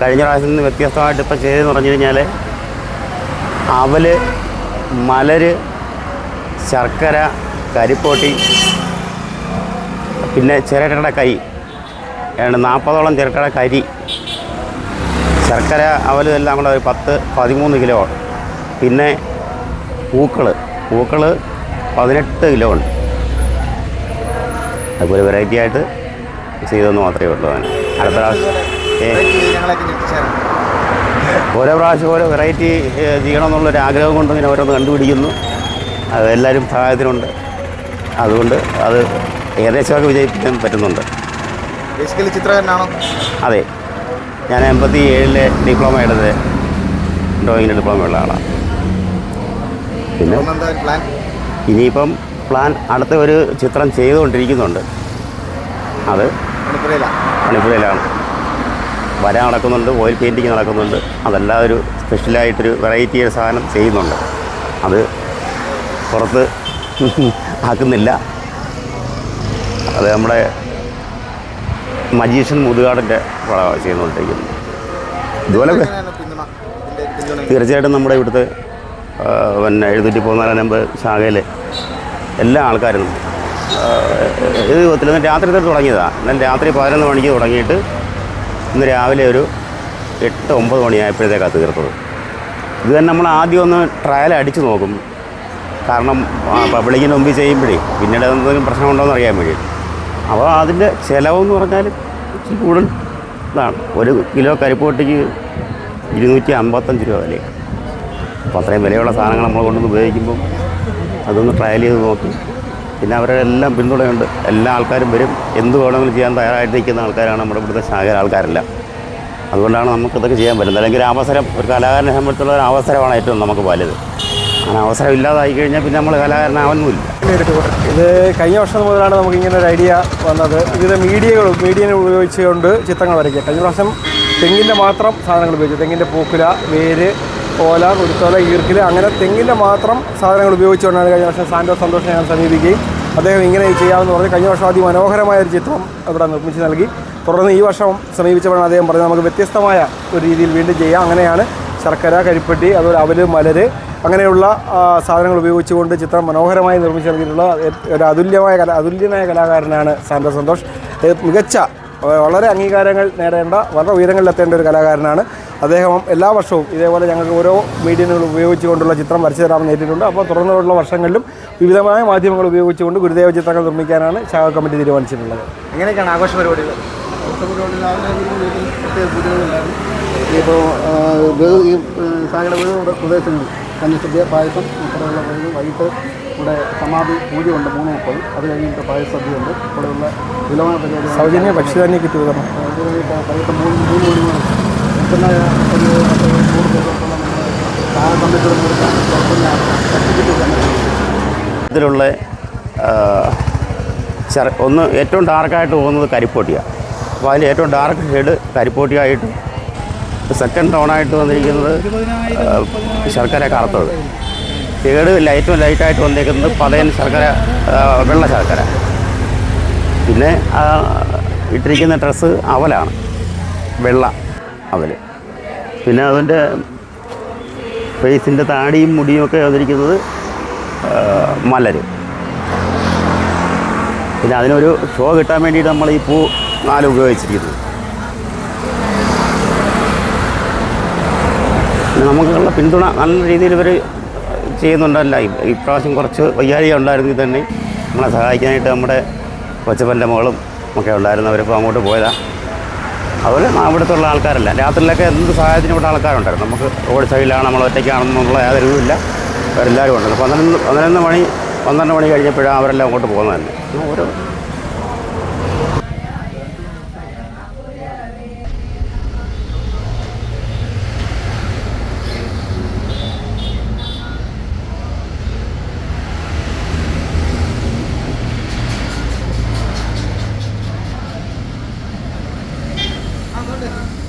കഴിഞ്ഞ പ്രാവശ്യത്തിൽ നിന്ന് വ്യത്യസ്തമായിട്ട് ഇപ്പം ചെയ്തതെന്ന് പറഞ്ഞു കഴിഞ്ഞാൽ അവൽ മലര് ശർക്കര കരിപ്പോട്ടി പിന്നെ ചിരട്ടയുടെ കൈ നാൽപ്പതോളം ചിരട്ടയുടെ കരി. ശർക്കര അവലും എല്ലാം കൂടെ ഒരു പത്ത് പതിമൂന്ന് കിലോ പിന്നെ പൂക്കൾ പൂക്കൾ പതിനെട്ട് കിലോ ഉണ്ട് അതുപോലെ വെറൈറ്റി ആയിട്ട് ചെയ്തെന്ന് മാത്രമേ ഉള്ളൂ അടുത്ത പ്രാവശ്യം. ഞങ്ങളൊക്കെ ഓരോ പ്രാവശ്യം ഓരോ വെറൈറ്റി ചെയ്യണമെന്നുള്ളൊരു ആഗ്രഹം കൊണ്ട് ഇങ്ങനെ ഓരോന്ന് കണ്ടുപിടിക്കുന്നു. അത് എല്ലാവരും സഹായത്തിനുണ്ട്. അതുകൊണ്ട് അത് ഏകദേശമൊക്കെ വിജയിപ്പിക്കാൻ പറ്റുന്നുണ്ട്. ബേസിക്കലി ചിത്രകാരനാണോ? അതെ. ഞാൻ എൺപത്തി ഏഴിലെ ഡിപ്ലോമ എടുത്ത് ഡ്രോയിങ്ങിന്റെ ഡിപ്ലോമ ഉള്ള ആളാണ് പിന്നെ ഇനിയിപ്പം പ്ലാൻ അടുത്ത ഒരു ചിത്രം ചെയ്തുകൊണ്ടിരിക്കുന്നുണ്ട്. അത് മണിപ്പുരയിലാണ് മണിപ്പുരയിലാണ്. വര നടക്കുന്നുണ്ട് ഓയിൽ പെയിന്റിങ് നടക്കുന്നുണ്ട്. അതെല്ലാം ഒരു സ്പെഷ്യലായിട്ടൊരു വെറൈറ്റി ഒരു സാധനം ചെയ്യുന്നുണ്ട്. അത് പുറത്ത് ആക്കുന്നില്ല. അത് നമ്മുടെ മജീഷ്യൻ മുതുകാടിന്റെ പടമാണ് ചെയ്തുകൊണ്ടിരിക്കുന്നത് ഇതുപോലെ തീർച്ചയായിട്ടും നമ്മുടെ ഇവിടുത്തെ പിന്നെ എഴുന്നൂറ്റി പതിനാലാം നമ്പർ ശാഖയിലെ എല്ലാ ആൾക്കാരും ഇത് ഇന്ന് രാത്രി തൊട്ട് തുടങ്ങിയതാണ് എന്നാൽ രാത്രി പതിനൊന്ന് മണിക്ക് തുടങ്ങിയിട്ട് ഇന്ന് രാവിലെ ഒരു എട്ട് ഒമ്പത് മണിയായപ്പോഴത്തേക്കാണ് തീർത്തത്. ഇത് തന്നെ നമ്മൾ ആദ്യം ഒന്ന് ട്രയൽ അടിച്ചു നോക്കും. കാരണം പബ്ലിക്കിന് മുമ്പിൽ ചെയ്യുമ്പോഴേ പിന്നീട് എന്തെങ്കിലും പ്രശ്നമുണ്ടോ എന്ന് അറിയാൻ വേണ്ടി. അപ്പോൾ അതിന്റെ ചിലവെന്ന് പറഞ്ഞാൽ ഇച്ചിരി കൂടുതൽ ഇതാണ്. ഒരു കിലോ കരിപ്പോട്ടിക്ക് ഇരുന്നൂറ്റി അമ്പത്തഞ്ച് രൂപ വിലയാണ് അപ്പോൾ അത്രയും വിലയുള്ള സാധനങ്ങൾ നമ്മൾ കൊണ്ടുവന്ന് ഉപയോഗിക്കുമ്പം അതൊന്ന് ട്രയൽ ചെയ്ത് നോക്കി. പിന്നെ അവരുടെ എല്ലാം പിന്തുണയുണ്ട്. എല്ലാ ആൾക്കാരും വരും. എന്ത് വേണമെങ്കിലും ചെയ്യാൻ തയ്യാറായിട്ട് നിൽക്കുന്ന ആൾക്കാരാണ് നമ്മുടെ ഇവിടുത്തെ ശാഖ ആൾക്കാരെല്ലാം. അതുകൊണ്ടാണ് നമുക്കിതൊക്കെ ചെയ്യാൻ പറ്റുന്നത്. അല്ലെങ്കിൽ അവസരം ഒരു കലാകാരനെ സംബന്ധിച്ചുള്ള ഒരു അവസരമാണ് ഏറ്റവും നമുക്ക് വലുത്. അങ്ങനെ അവസരം ഇല്ലാതായി കഴിഞ്ഞാൽ പിന്നെ നമ്മൾ കലാകാരനാവുന്നുമില്ല. ഇത് കഴിഞ്ഞ വർഷം മുതലാണ് നമുക്ക് ഇങ്ങനെ ഒരു ഐഡിയ വന്നത്. വിവിധ മീഡിയകൾ മീഡിയനെ ഉപയോഗിച്ചുകൊണ്ട് ചിത്രങ്ങൾ വരയ്ക്കുക. കഴിഞ്ഞ പ്രാവശ്യം തെങ്ങിന്റെ മാത്രം സാധനങ്ങൾ ഉപയോഗിച്ചു. തെങ്ങിന്റെ പൂക്കുല വേര് ഓല കുരുത്തോല ഈർക്കിൽ അങ്ങനെ തെങ്ങിന്റെ മാത്രം സാധനങ്ങൾ ഉപയോഗിച്ചുകൊണ്ടാണ് കഴിഞ്ഞ വർഷം സാൻഡോ സന്തോഷം ഞാൻ സമീപിക്കുകയും അദ്ദേഹം ഇങ്ങനെ ചെയ്യാമെന്ന് പറഞ്ഞ് കഴിഞ്ഞ വർഷം അതിമനോഹരമായ ഒരു ചിത്രം ഇവിടെ നിർമ്മിച്ച് നൽകി. തുടർന്ന് ഈ വർഷം സമീപിച്ചപ്പോഴാണ് അദ്ദേഹം പറഞ്ഞത് നമുക്ക് വ്യത്യസ്തമായ ഒരു രീതിയിൽ വീണ്ടും ചെയ്യാം. അങ്ങനെയാണ് ശർക്കര കരിപ്പെട്ടി അതുപോലെ അവൽ മലര് അങ്ങനെയുള്ള സാധനങ്ങൾ ഉപയോഗിച്ചുകൊണ്ട് ചിത്രം മനോഹരമായി നിർമ്മിച്ചു നൽകിയിട്ടുള്ള ഒരു അതുല്യമായ കല അതുല്യനായ കലാകാരനാണ് സാന്റോ സന്തോഷ്. മികച്ച വളരെ അംഗീകാരങ്ങൾ നേടേണ്ട വളരെ ഉയരങ്ങളിലെത്തേണ്ട ഒരു കലാകാരനാണ്. അദ്ദേഹം എല്ലാ വർഷവും ഇതേപോലെ ഞങ്ങൾക്ക് ഓരോ മീഡിയങ്ങൾ ഉപയോഗിച്ചുകൊണ്ടുള്ള ചിത്രം വരച്ചു തരാമെന്ന് ഏറ്റിട്ടുണ്ട്. അപ്പോൾ തുടർന്നുള്ള വർഷങ്ങളിലും വിവിധമായ മാധ്യമങ്ങൾ ഉപയോഗിച്ചുകൊണ്ട് ഗുരുദേവ ചിത്രങ്ങൾ നിർമ്മിക്കാനാണ് ശാഖ കമ്മിറ്റി തീരുമാനിച്ചിട്ടുള്ളത്. എങ്ങനെയൊക്കെയാണ് ആഘോഷ പരിപാടികൾ? ഇപ്പോൾ ഈ സാഗര വീട് പ്രദേശങ്ങൾ കഞ്ഞിസദ്യ പായസം ഉൾപ്പെടെയുള്ള വീട് വൈകിട്ട് ഇവിടെ സമാധി പൂജയുണ്ട് മൂന്ന് മുപ്പത്. അത് കഴിഞ്ഞിട്ട് പായസദ്യ ഉണ്ട് ഇവിടെയുള്ള വിലോമന പരിപാടി സൗജന്യ ഭക്ഷ്യധാന്യ കിറ്റ് വിതരണം. വൈകിട്ട് മൂന്ന് മൂന്ന് മണി പിന്നെ ഒരു ഇതിലുള്ള ഒന്ന് ഏറ്റവും ഡാർക്കായിട്ട് പോകുന്നത് കരിപ്പോട്ടിയാണ് അപ്പോൾ അതിൽ ഏറ്റവും ഡാർക്ക് ഷെയ്ഡ് കരിപ്പോട്ടിയായിട്ട് സെക്കൻഡ് ടോണായിട്ട് വന്നിരിക്കുന്നത് ശർക്കര കറുത്തത്. ഷെയ്ഡ് ഏറ്റവും ലൈറ്റായിട്ട് വന്നിരിക്കുന്നത് പതയൻ ശർക്കര വെള്ള ശർക്കര. പിന്നെ ഇട്ടിരിക്കുന്ന ഡ്രസ്സ് അവലാണ് വെള്ള. അവൽ പിന്നെ അതിന്റെ ഫേസിന്റെ താടിയും മുടിയും ഒക്കെ വന്നിരിക്കുന്നത് മലര്. പിന്നെ അതിനൊരു ഷോ കിട്ടാൻ വേണ്ടിയിട്ട് നമ്മൾ ഈ പൂ നാല് ഉപയോഗിച്ചിരിക്കുന്നത് നമുക്കുള്ള പിന്തുണ നല്ല രീതിയിൽ ഇവർ ചെയ്യുന്നുണ്ടല്ല ഇപ്രാവശ്യം കുറച്ച് വയ്യാഴിക ഉണ്ടായിരുന്നെങ്കിൽ തന്നെ നമ്മളെ സഹായിക്കാനായിട്ട് നമ്മുടെ കൊച്ചപ്പന്റെ മകളും ഒക്കെ ഉണ്ടായിരുന്നവരിപ്പോൾ അങ്ങോട്ട് പോയതാണ് അതുപോലെ ഇവിടുത്തുള്ള ആൾക്കാരല്ല. രാത്രിയിലൊക്കെ എന്ത് സഹായത്തിന് ഇവിടെ ആൾക്കാരുണ്ടായിരുന്നു. നമുക്ക് റോഡ് സൈഡിലാണ് നമ്മൾ ഒറ്റയ്ക്കാണെന്നുള്ള യാതൊരു ഇതുമില്ല. അവരെല്ലാവരും ഉണ്ടല്ലോ. പന്ത്രണ്ട് പതിനൊന്ന് മണി പന്ത്രണ്ട് മണി കഴിഞ്ഞപ്പോഴാണ് അവരെല്ലാം അങ്ങോട്ട് പോകുന്നത് തന്നെ. ഓരോ আমাদের